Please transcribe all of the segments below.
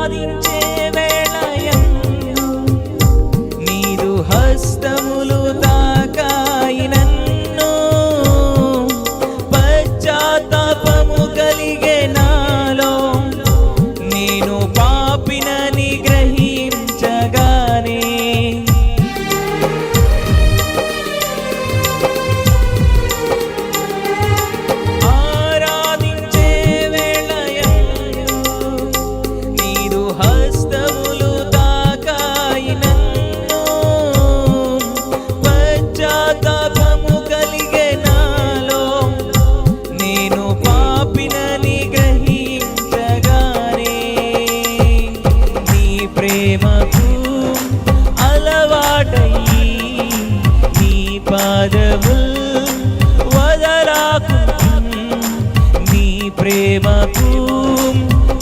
我的。ప్రేమకు అలవాటై నీ పాదముల్ వదలాకు. నీ ప్రేమకు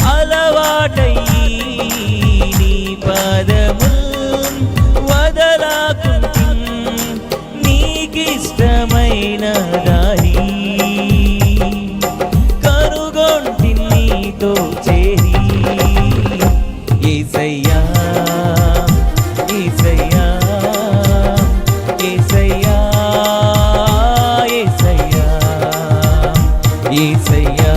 అలవాటై నీ పాదముల్ వదలాకు. నీకిష్టమైన దారి కనుగొంటి నీతో చేరి. ஈசையா